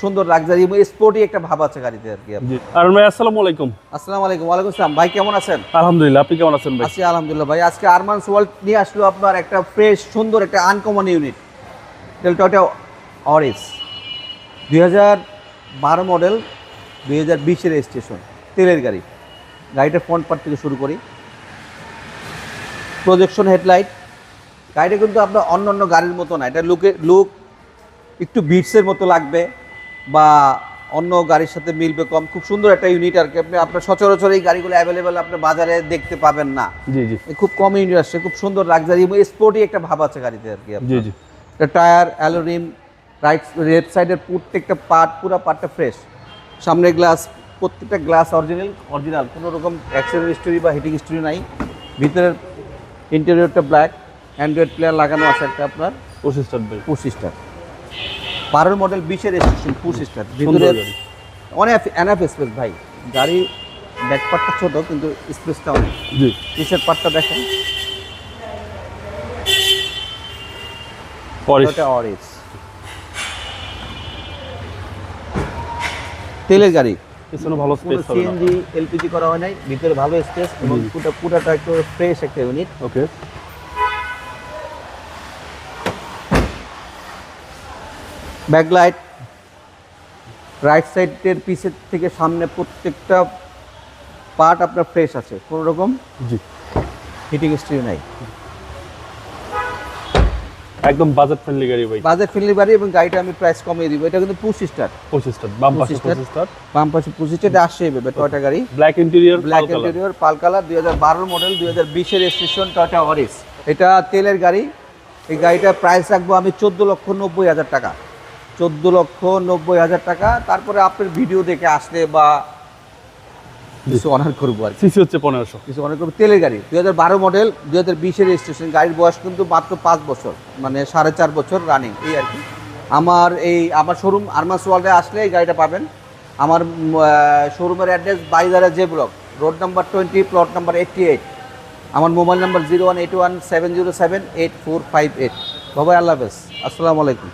সুন্দর লাক্সারি এবং স্পোর্টি একটা ভাব আছে গাড়িতে আর কি জি। আর ভাই আসসালামু আলাইকুম। আসসালামু আলাইকুম ওয়ালাইকুম আসসালাম। ভাই কেমন আছেন? আলহামদুলিল্লাহ আপনি কেমন আছেন ভাই? আছি আলহামদুলিল্লাহ ভাই। আজকে আরমান্স ওয়ার্ল্ড নিয়ে আসলো আপনার একটা ফ্রেশ সুন্দর একটা আনকমন ইউনিট ডেলটা অরিস দুই হাজার বারো মডেল দুই হাজার বিশের স্টেশন তেলের গাড়ি। গাড়িটার ফ্রন্ট পার্ট থেকে শুরু করি। প্রজেকশন হেডলাইট গাড়িটা কিন্তু আপনার অন্য অন্য গাড়ির মতো না। এটা লুকে লুক একটু বিটসের মতো লাগবে। বা অন্য গাড়ির সাথে মিলবে কম খুব সুন্দর একটা ইউনিট আর কি। আপনি আপনার সচরাচর এই গাড়িগুলো অ্যাভেলেবেল আপনার বাজারে দেখতে পাবেন না। জি জি। খুব কম ইউনিট আসছে খুব সুন্দর লাক্সারি এবং স্পোর্টি একটা ভাব আছে গাড়িতে আর কি জি জি। Tyre alloy rim right left সাইডের প্রত্যেকটা পার্ট পুরো পার্টটা ফ্রেশ সামনের গ্লাস প্রত্যেকটা গ্লাস অরিজিনাল অরিজিনাল কোনো রকম অ্যাক্সিডেন্ট হিস্টোরি বা হিটিং হিস্টোরি নাই। ভিতরের ইন্টেরিয়রটা ব্ল্যাক অ্যান্ড্রয়েড প্লেয়ার লাগানো আছে একটা আপনার। পঁচিশ স্টার স্টার বারোর মডেল বিশের স্টেশন পুশ স্টার সুন্দর। ভিতরে অনেক এনাফ স্পেস ভাই। গাড়ি ব্যাক পার্টটা ছোট কিন্তু স্পেসটা অনেক। জি। পিসের পার্টটা দেখেন। অরেঞ্জ তেলের গাড়ি। পিছনে ভালো স্পেস হবে সিএনজি এলপিজি করা হয় নাই। ভিতরে ভালো স্পেস এবং জি। পুরোটা পুরোটা একটু ফ্রেশ একটা ইউনিট ওকে ব্যাকলাইট রাইট সাইডের পিসের থেকে সামনে প্রত্যেকটা পার্ট আপনার ফ্রেশ আছে কোনো রকম জি। হিটিং স্ট্রি নাই। একদম বাজেট ফ্রেন্ডলি গাড়ি ভাই। বাজেট ফ্রেন্ডলি বাড়ি এবং গাড়িটা আমি প্রাইস কমিয়ে দিব এটা কিন্তু পুশ স্টার পঁচিশ স্টার বাম পাশে 25 পঁচিশ স্টার বাম পাশে পুশ স্টার আসছে এভাবে টয়টা গাড়ি। Black interior black interior pearl colour দুই হাজার বারোর মডেল দুই হাজার বিশের স্টেশন টয়টা অরিস এটা তেলের গাড়ি এই গাড়িটার প্রাইস রাখব আমি চোদ্দ লক্ষ নব্বই হাজার টাকা। চোদ্দ লক্ষ নব্বই হাজার টাকা। তারপরে আপনার ভিডিও দেখে আসলে বা কিছু অনার করব আর সিসি হচ্ছে পনেরোশো। কিছু অনেক করব। তেলের গাড়ি দুই হাজার বারো মডেল দুই হাজার বিশের স্টেশন গাড়ির বয়স কিন্তু মাত্র পাঁচ বছর মানে সাড়ে চার বছর রানিং এই আর কি। আমার এই আমার শোরুম আরমাস ওয়ার্ল্ডে আসলে এই গাড়িটা পাবেন। আমার শোরুমের address বাইজারা J block road number twenty plot number eighty eight আমার mobile number zero one eight one seven zero seven eight four five eight Babai আল্লাহ হাফেজ। আসসালামু আলাইকুম।